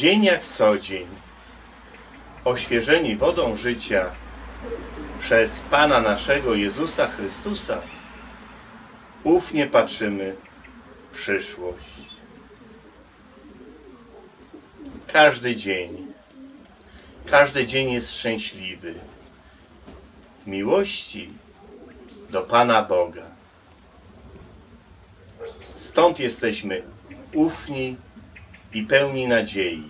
Dzień jak co dzień, oświeżeni wodą życia przez Pana naszego Jezusa Chrystusa, ufnie patrzymy w przyszłość. Każdy dzień, każdy dzień jest szczęśliwy w miłości do Pana Boga. Stąd jesteśmy ufni i pełni nadziei.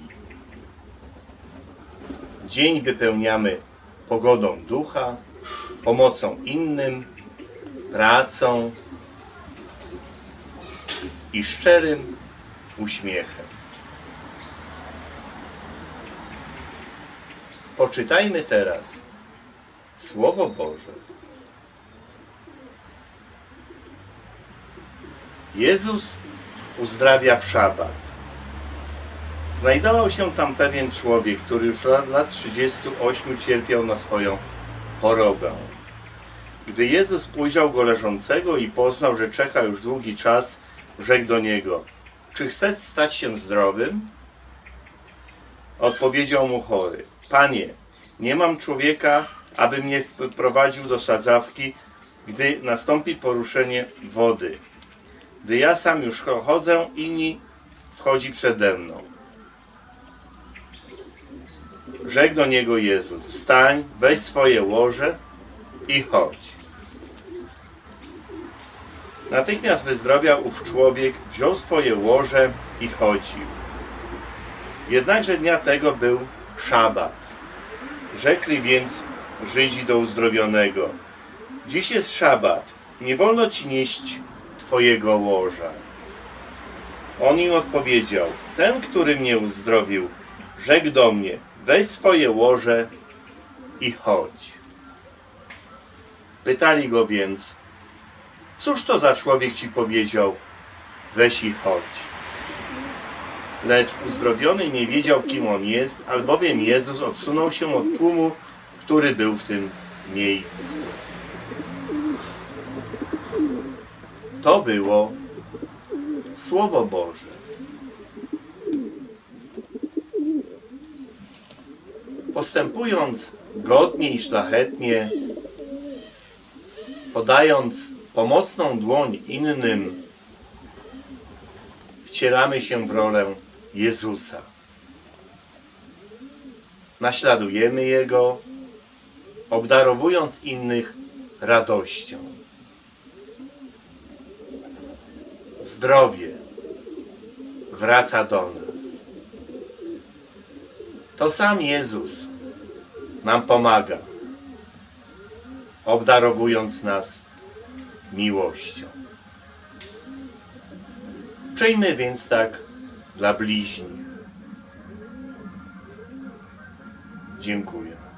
Dzień wypełniamy pogodą ducha, pomocą innym, pracą i szczerym uśmiechem. Poczytajmy teraz Słowo Boże. Jezus uzdrawia w szabat. Znajdował się tam pewien człowiek, który już od lat 38 cierpiał na swoją chorobę. Gdy Jezus ujrzał go leżącego i poznał, że czeka już długi czas, rzekł do niego: Czy chcesz stać się zdrowym? Odpowiedział mu chory: Panie, nie mam człowieka, aby mnie wprowadził do sadzawki, gdy nastąpi poruszenie wody. Gdy ja sam już chodzę, inni wchodzi przede mną. Rzekł do niego Jezus: Wstań, weź swoje łoże i chodź. Natychmiast wyzdrowiał ów człowiek, wziął swoje łoże i chodził. Jednakże dnia tego był szabat. Rzekli więc Żydzi do uzdrowionego: Dziś jest szabat, nie wolno ci nieść twojego łoża. On im odpowiedział: Ten, który mnie uzdrowił, rzekł do mnie: Weź swoje łoże i chodź. Pytali go więc: Cóż to za człowiek ci powiedział? Weź i chodź. Lecz uzdrowiony nie wiedział, kim on jest, albowiem Jezus odsunął się od tłumu, który był w tym miejscu. To było Słowo Boże. Postępując godnie i szlachetnie, podając pomocną dłoń innym, wcielamy się w rolę Jezusa. Naśladujemy Jego, obdarowując innych radością. Zdrowie wraca do nas. To sam Jezus nam pomaga, obdarowując nas miłością. Czyjmy więc tak dla bliźnich. Dziękuję.